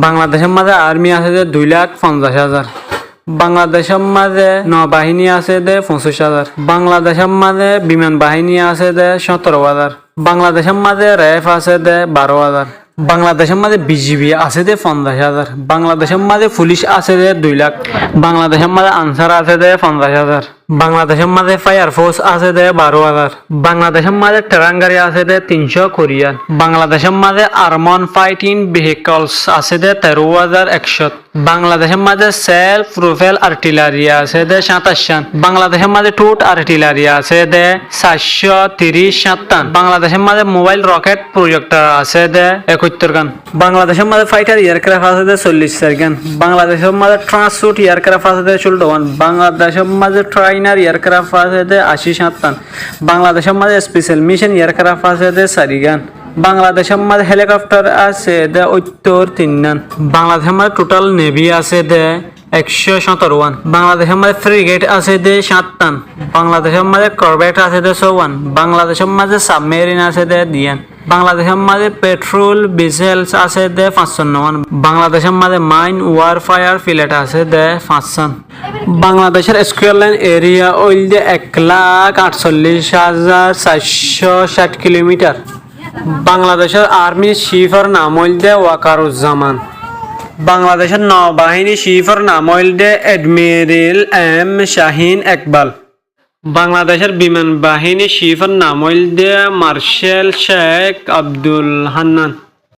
বাংলাদেশের মাঝে আর্মি আছে যে দুই লাখ পঞ্চাশ হাজার। বাংলাদেশের মাঝে নৌবাহিনী আছে দে পঁচিশ হাজার। বাংলাদেশের মাঝে বিমান বাহিনী আছে দে সতেরো হাজার। বাংলাদেশের মাঝে র্যাফ আছে দে বারো হাজার। বাংলাদেশের মাঝে বিজিবি আছে দে পঞ্চাশ হাজার। বাংলাদেশের মাঝে পুলিশ আছে দে দুই লাখ। বাংলাদেশের মাঝে আনসার আছে দে পঞ্চাশ হাজার। বাংলাদেশের মাঝে ফায়ার ফোর্স আছে দে বারো হাজার। বাংলাদেশের মাঝে ট্রাঙ্গারি আছে দে তিনশো কোরিয়ান। বাংলাদেশের মাঝে আর্মন ফাইটিং ভেহিকলস আছে দে তেরো হাজার একশো। বাংলাদেশের মাঝে সেলফ প্রোফেল আর্টিলারি আছে দে সাতাশান বাংলাদেশের মাঝে টুট আর্টিলারি আছে দে সাতশো তিরিশ সাতান বাংলাদেশের মাঝে মোবাইল রকেট প্রজেক্টর আছে দে একাত্তর গান। বাংলাদেশের মাঝে ফাইটার এয়ারক্রাফট আছে দে চল্লিশ চার গান। বাংলাদেশের মাঝে ট্রান্সপোর্ট এয়ারক্রাফট আছে দে চোদ্দ বাংলাদেশের মাঝে ট্রাইনার এয়ারক্রাফট আছে আশি সাতান বাংলাদেশের মাঝে স্পেশাল মিশন এয়ারক্রাফট আছে দে চারি গান বাংলাদেশের মাঝে হেলিকপ্টার আছে দে উত্তর তিন নান বাংলাদেশের মাঝে টোটাল নেভি আছে দে একশো সতেরো ওয়ান বাংলাদেশের মাঝে ফ্রিগেট আছে দে সাতটান বাংলাদেশের মাঝে করবেট আছে দে চৌয়ান বাংলাদেশের মাঝে সাবমেরিন আছে দে দিয়ান বাংলাদেশের মাঝে পেট্রোল ডিজেলস আছে দে পাঁচশন্ন ওয়ান বাংলাদেশের মাঝে মাইন, ওয়ার ফায়ার ফিলেট আছে দে পাঁচশন বাংলাদেশের স্কোয়ার লাইন এরিয়া ওইল দে এক লাখ আটচল্লিশ হাজার চারশো ষাট কিলোমিটার। বাংলাদেশের আর্মি চিফের নাম হইল দে ওয়াকারুজ্জামান। বাংলাদেশের নৌবাহিনী চিফের নাম হইল দে এডমিরাল এম শাহিন একবাল। বাংলাদেশের বিমান বাহিনী শিফার নাম হইল দে মার্শাল শেখ আব্দুল হান্নান।